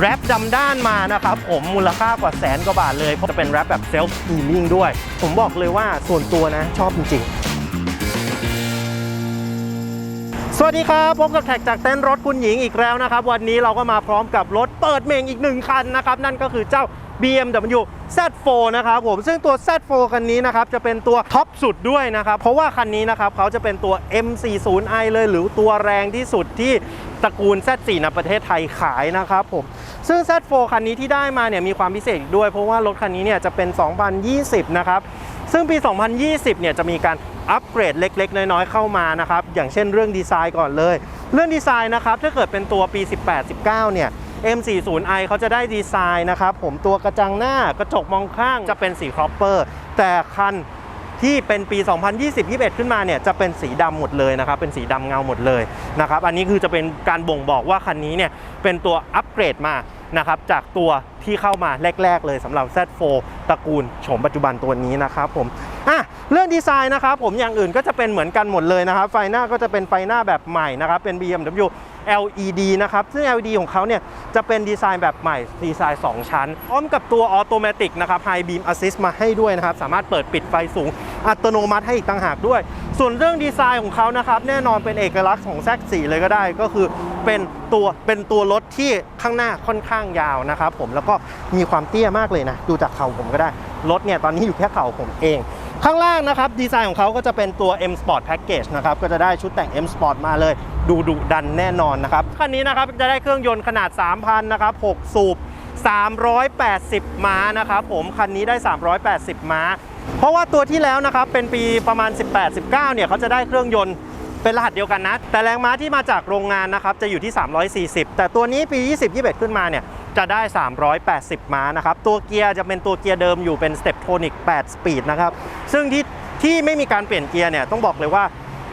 แรปดำด้านมานะครับผมมูลค่ากว่าแสนกว่าบาทเลย เพราะจะเป็นแรปแบบเซลฟ์ฮีลิ่งด้วย ผมบอกเลยว่าส่วนตัวนะชอบจริงสวัสดีครับพบกับแท็กจากเต้นรถคุณหญิงอีกแล้วนะครับ วันนี้เราก็มาพร้อมกับรถเปิดเมงอีกหนึ่งคันนะครับนั่นก็คือเจ้า BMW Z4 นะครับผมซึ่งตัว Z4 คันนี้นะครับจะเป็นตัวท็อปสุดด้วยนะครับเพราะว่าคันนี้นะครับเขาจะเป็นตัว M40i เลยหรือตัวแรงที่สุดที่ ตระกูล Z4 ในประเทศไทยขายนะครับผม ซึ่ง Z4 คันนี้ที่ได้มาเนี่ยมีความพิเศษด้วยเพราะว่ารถคันนี้เนี่ยจะเป็น 2020 นะครับ ซึ่งปี 2020 เนี่ยจะมีการอัปเกรดเล็ก ๆ น้อย ๆ เข้ามานะครับ อย่างเช่นเรื่องดีไซน์ก่อนเลย เรื่องดีไซน์นะครับ ถ้าเกิดเป็นตัวปี 18-19 เนี่ย M40i เขาจะได้ดีไซน์นะครับ ผมตัวกระจังหน้ากระจกมองข้างจะเป็นสีครอปเปอร์ แต่คัน ที่เป็นปี 2020-21 ขึ้นมาเนี่ยจะเป็นสีดำหมดเลยนะครับ เป็นสีดำเงาหมดเลยนะครับ อันนี้คือจะเป็นการบ่งบอกว่าคันนี้เนี่ยเป็นตัวอัปเกรดมานะครับจากตัวที่เข้ามาแรก ๆ เลยสำหรับ Z4 ตระกูลโฉมปัจจุบันตัวนี้นะครับผมอะ เรื่องดีไซน์นะครับผมอย่างอื่นก็จะเป็นเหมือนกันหมดเลยนะครับ ไฟหน้าก็จะเป็นไฟหน้าแบบใหม่นะครับ เป็น BMW LED นะครับ ซึ่ง LED ของเขาเนี่ยจะเป็นดีไซน์แบบใหม่ ดีไซน์ 2 ชั้นพร้อมกับตัวออโตเมติกนะครับ High Beam Assist มาให้ด้วยนะครับ สามารถเปิดปิดไฟสูง อัตโนมัติให้อีกต่างหากด้วย ส่วนเรื่องดีไซน์ของเขานะครับ แน่นอนเป็นเอกลักษณ์ของแซกสีเลยก็ได้ ก็คือเป็นตัวเป็นตัวรถที่ข้างหน้าค่อนข้างยาวนะครับผม แล้วก็มีความเตี้ยมากเลยนะ ดูจากเข่าผมก็ได้ รถเนี่ยตอนนี้อยู่แค่เข่าผมเอง ข้างล่างนะครับดีไซน์ของเขาก็จะเป็นตัว M Sport Package นะครับก็จะได้ชุดแต่ง M Sport มาเลย ดูดุดันแน่นอนนะครับคันนี้นะครับจะได้เครื่องยนต์ขนาด 3,000นะครับ6สูบ380 ม้านะครับผมคันนี้ได้ 380 ม้า เพราะว่าตัวที่แล้วนะครับเป็นปีประมาณ 18-19เนี่ยเขาจะได้เครื่องยนต์เป็นรหัสเดียวกันนะ แต่แรงม้าที่มาจากโรงงานนะครับจะอยู่ที่ 340 แต่ตัวนี้ปี 20-21 ขึ้นมาเนี่ย จะได้ 380 ม้านะครับ ตัวเกียร์จะเป็นตัวเกียร์เดิมอยู่เป็น Steptronic 8 Speed นะครับ ซึ่งที่ที่ไม่มีการเปลี่ยนเกียร์เนี่ยต้องบอกเลยว่า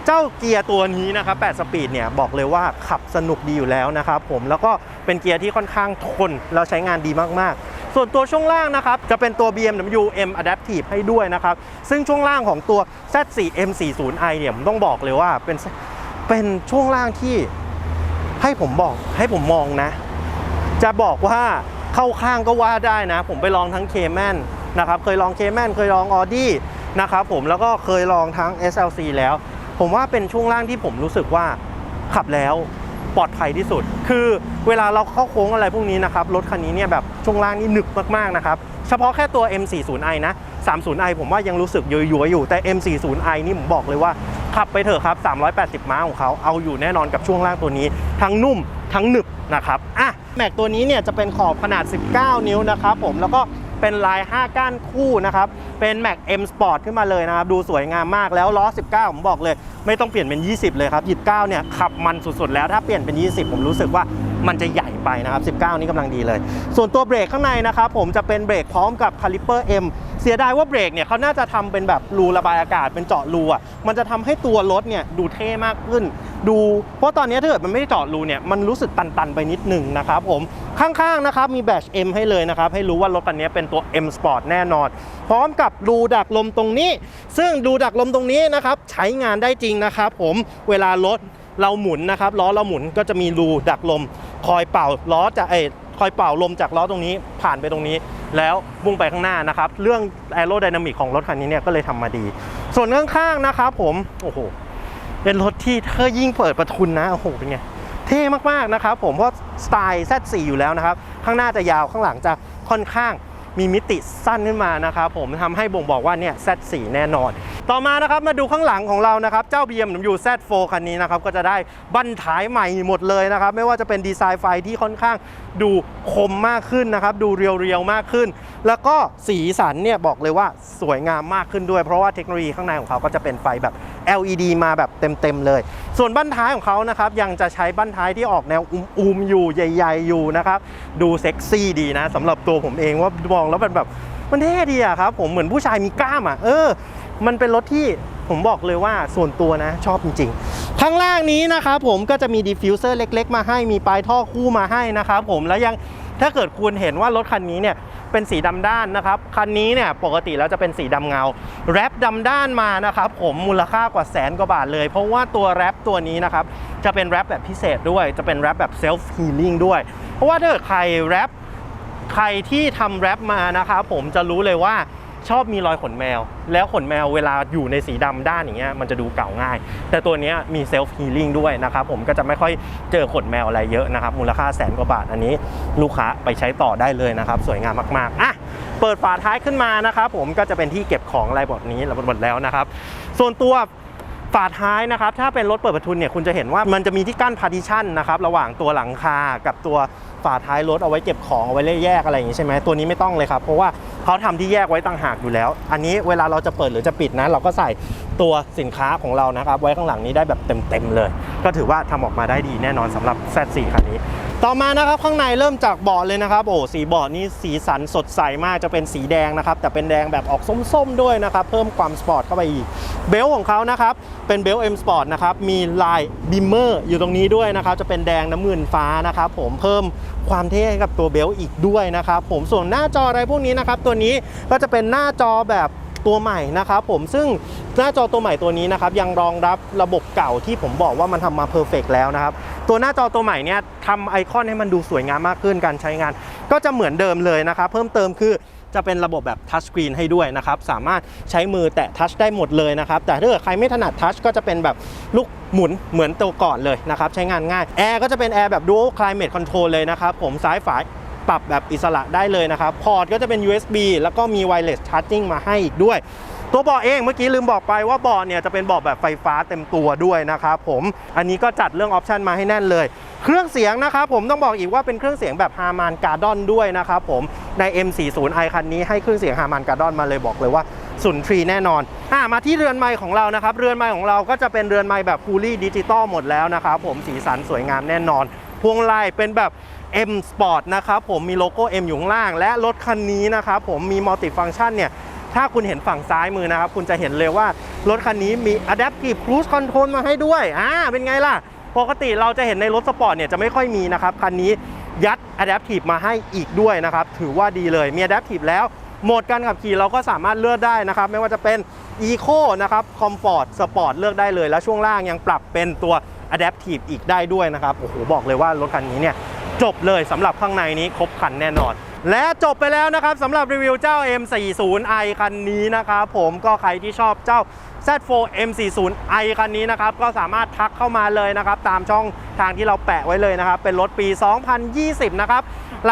เจ้าเกียร์ตัวนี้นะครับ8สปีดเนี่ยบอกเลยว่าขับสนุกดีอยู่แล้วนะครับผมแล้วก็เป็นเกียร์ที่ค่อนข้างทนแล้วใช้งานดีมากๆ ส่วนตัวช่วงล่างนะครับจะเป็นตัว BMW M Adaptive ให้ด้วยนะครับซึ่งช่วงล่างของตัว Z4 M40i เนี่ยผมต้องบอกเลยว่าเป็นเป็นช่วงล่างที่ให้ผมบอกให้ผมมองนะ จะบอกว่าเข้าข้างก็ว่าได้นะ ผมไปลองทั้งเคแมนนะครับเคยลองเคแมนเคยลองออดี้นะครับผมแล้วก็เคยลองทั้ง SLC แล้ว ผมว่าเป็นช่วงล่างที่ผมรู้สึกว่าขับแล้วปลอดภัยที่สุด คือเวลาเราเข้าโค้งอะไรพวกนี้นะครับ รถคันนี้เนี่ยแบบช่วงล่างนี่หนึบมากๆนะครับ เฉพาะแค่ตัว M40i นะ 30i ผมว่ายังรู้สึกยัวๆอยู่ แต่ M40i นี่ผมบอกเลยว่า ขับไปเถอะครับ 380 ม้าของเขาเอาอยู่แน่นอนกับช่วงล่างตัวนี้ ทั้งนุ่ม ทั้งหนึบนะครับอะแม็กตัวนี้เนี่ยจะเป็นขอบขนาด 19 นิ้วนะครับผมแล้วก็เป็นลาย 5 ก้านคู่นะครับ เป็นแม็ก M Sport ขึ้นมาเลยนะครับ ดูสวยงามมากแล้วล้อ 19 ผมบอกเลย ไม่ต้องเปลี่ยนเป็น 20 เลยครับ 29 เนี่ยขับมันสุดๆแล้วถ้าเปลี่ยนเป็น 20 ผมรู้สึกว่า มันจะใหญ่ไปนะครับ 19 นี่กำลังดีเลย ส่วนตัวเบรกข้างในนะครับผมจะเป็นเบรกพร้อมกับคาลิเปอร์ M เสียดายว่าเบรกเนี่ยเขาน่าจะทำเป็นแบบรูระบายอากาศเป็นเจาะรูอะมันจะทำให้ตัวรถเนี่ยดูเท่มากขึ้น ดูเพราะตอนนี้ถ้าเกิดมันไม่ได้เจาะรูเนี่ยมันรู้สึกตันๆไปนิดหนึ่งนะครับผมข้างๆนะครับมีแบต M ให้เลยนะครับ ให้รู้ว่ารถคันนี้เป็นตัว M Sport แน่นอน พร้อมกับรูดักลมตรงนี้ ซึ่งรูดักลมตรงนี้นะครับใช้งานได้จริงนะครับผมเวลารถ เราหมุนนะครับล้อเราหมุนก็จะมีรูดักลม คอยเป่าล้อจะเอคอยเป่าลมจากล้อตรงนี้ผ่านไปตรงนี้ แล้วมุ่งไปข้างหน้านะครับ เรื่องแอโรไดนามิกของรถคันนี้เนี่ยก็เลยทำมาดี ส่วนข้างๆนะครับผมโอ้โหเป็นรถที่ถ้ายิ่งเปิดประทุนนะโอ้โหเป็นไงเท่มากๆนะครับผมเพราะสไตล์ Z4 อยู่แล้วนะครับ ข้างหน้าจะยาวข้างหลังจะค่อนข้างมีมิติสั้นขึ้นมานะครับผมทำให้บ่งบอกว่าเนี่ย Z4 แน่นอน ต่อมานะครับมาดูข้างหลังของเรานะครับเจ้า BMW Z4 คันนี้นะครับก็จะได้บั้นท้ายใหม่หมดเลยนะครับไม่ว่าจะเป็นดีไซน์ไฟที่ค่อนข้างดูคมมากขึ้นนะครับดูเรียวๆมากขึ้น แล้วก็สีสันเนี่ยบอกเลยว่าสวยงามมากขึ้นด้วย เพราะว่าเทคโนโลยีข้างในของเขาก็จะเป็นไฟแบบ LED มาแบบเต็มๆเลย ส่วนบั้นท้ายของเขานะครับยังจะใช้บั้นท้ายที่ออกแนวอุ้มๆอยู่ใหญ่ๆอยู่นะครับดูเซ็กซี่ดีนะสำหรับตัวผมเองว่ามองแล้วเป็นแบบมันเท่ดีอะครับผมเหมือนผู้ชายมีกล้ามอะเออ มันเป็นรถที่ผมบอกเลยว่าส่วนตัวนะชอบจริงๆ ข้างล่างนี้นะครับผมก็จะมีดิฟฟิวเซอร์เล็ก ๆ มาให้มีปลายท่อคู่มาให้นะครับผมแล้วยังถ้าเกิดคุณเห็นว่ารถคันนี้เนี่ยเป็นสีดำด้านนะครับ คันนี้เนี่ยปกติแล้วจะเป็นสีดำเงา แรปดำด้านมานะครับผมมูลค่ากว่าแสนกว่าบาทเลย เพราะว่าตัวแรปตัวนี้นะครับจะเป็นแรปแบบพิเศษด้วย จะเป็นแรปแบบเซลฟ์ฮีลิ่งด้วย เพราะว่าถ้าเกิดใครแรปใครที่ทำแรปมานะครับผมจะรู้เลยว่า ชอบมีรอยขนแมว แล้วขนแมวเวลาอยู่ในสีดำด้านอย่างเงี้ยมันจะดูเก่าง่าย แต่ตัวนี้มีเซลฟ์ฮีลิ่งด้วยนะครับผมก็จะไม่ค่อยเจอขนแมวอะไรเยอะนะครับ มูลค่าแสนกว่าบาทอันนี้ลูกค้าไปใช้ต่อได้เลยนะครับ สวยงามมากๆอะเปิดฝาท้ายขึ้นมานะครับผมก็จะเป็นที่เก็บของอะไรแบบนี้หมดแล้วนะครับ ส่วนตัว ฝาท้ายนะครับถ้าเป็นรถเปิดประทุนเนี่ยคุณจะเห็นว่ามันจะมีที่กั้นพาร์ติชันนะครับระหว่างตัวหลังคากับตัวฝาท้ายรถเอาไว้เก็บของเอาไว้แยกอะไรอย่างนี้ใช่ไหมตัวนี้ไม่ต้องเลยครับ เพราะว่าเขาทำที่แยกไว้ต่างหากอยู่แล้ว อันนี้เวลาเราจะเปิดหรือจะปิดนะเราก็ใส่ตัวสินค้าของเรานะครับไว้ข้างหลังนี้ได้แบบเต็มๆเลย ก็ถือว่าทำออกมาได้ดีแน่นอนสำหรับ Z4 คันนี้ ต่อมานะครับข้างในเริ่มจากเบาะเลยนะครับโอ้สีเบาะนี่สีสันสดใสมากจะเป็นสีแดงนะครับแต่เป็นแดงแบบออกส้มๆด้วยนะครับเพิ่มความสปอร์ตเข้าไปอีกเบลต์ของเขานะครับเป็นเบลต์ M Sport นะครับมีลายบิมเมอร์อยู่ตรงนี้ด้วยนะครับจะเป็นแดงน้ำเงินฟ้านะครับผมเพิ่มความเท่ให้กับตัวเบลต์อีกด้วยนะครับผมส่วนหน้าจออะไรพวกนี้นะครับตัวนี้ก็จะเป็นหน้าจอแบบตัวใหม่นะครับผมซึ่ง หน้าจอตัวใหม่ตัวนี้นะครับยังรองรับระบบเก่าที่ผมบอกว่ามันทำมาเพอร์เฟกแล้วนะครับ ตัวหน้าจอตัวใหม่เนี่ยทำไอคอนให้มันดูสวยงามมากขึ้นการใช้งาน ก็จะเหมือนเดิมเลยนะครับ เพิ่มเติมคือจะเป็นระบบแบบทัชสกรีนให้ด้วยนะครับ สามารถใช้มือแตะทัชได้หมดเลยนะครับ แต่ถ้าเกิดใครไม่ถนัดทัชก็จะเป็นแบบลูกหมุนเหมือนตัวก่อนเลยนะครับ ใช้งานง่ายแอร์ก็จะเป็นแอร์แบบ dual climate control เลยนะครับ ผมซ้ายฝาปรับแบบอิสระได้เลยนะครับ พอร์ตก็จะเป็น USB แล้วก็มี wireless charging มาให้อีกด้วย ตัวเบาะเองเมื่อกี้ลืมบอกไปว่าเบาะเนี่ยจะเป็นเบาะแบบไฟฟ้าเต็มตัวด้วยนะครับผมอันนี้ก็จัดเรื่องออปชันมาให้แน่นเลย เครื่องเสียงนะครับผมต้องบอกอีกว่าเป็นเครื่องเสียงแบบฮาร์มานการ์ดอนด้วยนะครับผมใน M40i คันนี้ให้เครื่องเสียงฮาร์มานการ์ดอนมาเลยบอกเลยว่าสุนทรีแน่นอนอะมาที่เรือนไม้ของเรานะครับ เรือนไม้ของเราก็จะเป็นเรือนไม้แบบฟูลี่ดิจิตอลหมดแล้วนะครับผมสีสันสวยงามแน่นอน พวงมาลัยเป็นแบบ M Sport นะครับผมมีโลโก้ M อยู่ข้างล่าง และรถคันนี้นะครับผมมีมัลติฟัง c t ชันเนี่ย ถ้าคุณเห็นฝั่งซ้ายมือนะครับ คุณจะเห็นเลยว่ารถคันนี้มี Adaptive Cruise Control มาให้ด้วย อ่า เป็นไงล่ะ ปกติเราจะเห็นในรถสปอร์ตเนี่ยจะไม่ค่อยมีนะครับ คันนี้ยัด Adaptive มาให้อีกด้วยนะครับ ถือว่าดีเลย มี Adaptive แล้ว โหมดการขับขี่เราก็สามารถเลือกได้นะครับ ไม่ว่าจะเป็น Eco นะครับ Comfort Sport เลือกได้เลย แล้วช่วงล่างยังปรับเป็นตัว Adaptive อีกได้ด้วยนะครับ โอ้โห บอกเลยว่ารถคันนี้เนี่ยจบเลยสำหรับข้างในนี้ครบคันแน่นอน และจบไปแล้วนะครับสำหรับรีวิวเจ้า M40i คันนี้นะครับผมก็ใครที่ชอบเจ้า Z4 M40i คันนี้นะครับก็สามารถทักเข้ามาเลยนะครับ ตามช่องทางที่เราแปะไว้เลยนะครับ เป็นรถปี 2020 นะครับ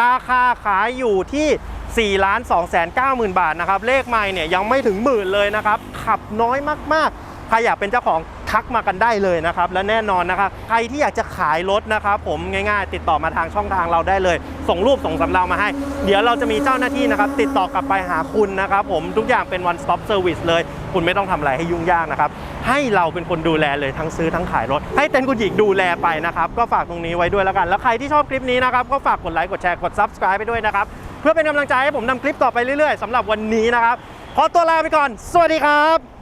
ราคาขายอยู่ที่ 4 2 9 0 0 0 0บาทนะครับ เลขไม่เนี่ยยังไม่ถึงหมื่นเลยนะครับ ขับน้อยมากๆ ใครอยากเป็นเจ้าของ ทักมากันได้เลยนะครับ และแน่นอนนะครับใครที่อยากจะขายรถนะครับ ผมง่ายๆ ติดต่อมาทางช่องทางเราได้เลย ส่งรูปส่งสำเนามาให้ เดี๋ยวเราจะมีเจ้าหน้าที่นะครับ ติดต่อกลับไปหาคุณนะครับผมทุกอย่างเป็น one stop service เลย คุณไม่ต้องทำอะไรให้ยุ่งยากนะครับ ให้เราเป็นคนดูแลเลยทั้งซื้อทั้งขายรถ ให้เต็นท์คุณหญิงดูแลไปนะครับ ก็ฝากตรงนี้ไว้ด้วยแล้วกัน แล้วใครที่ชอบคลิปนี้นะครับก็ฝากกดไลค์กดแชร์กด subscribe ไปด้วยนะครับเพื่อเป็นกำลังใจให้ผมทำคลิปต่อไปเรื่อยๆสำหรับวันนี้นะครับขอตัวลาไปก่อน สวัสดีครับ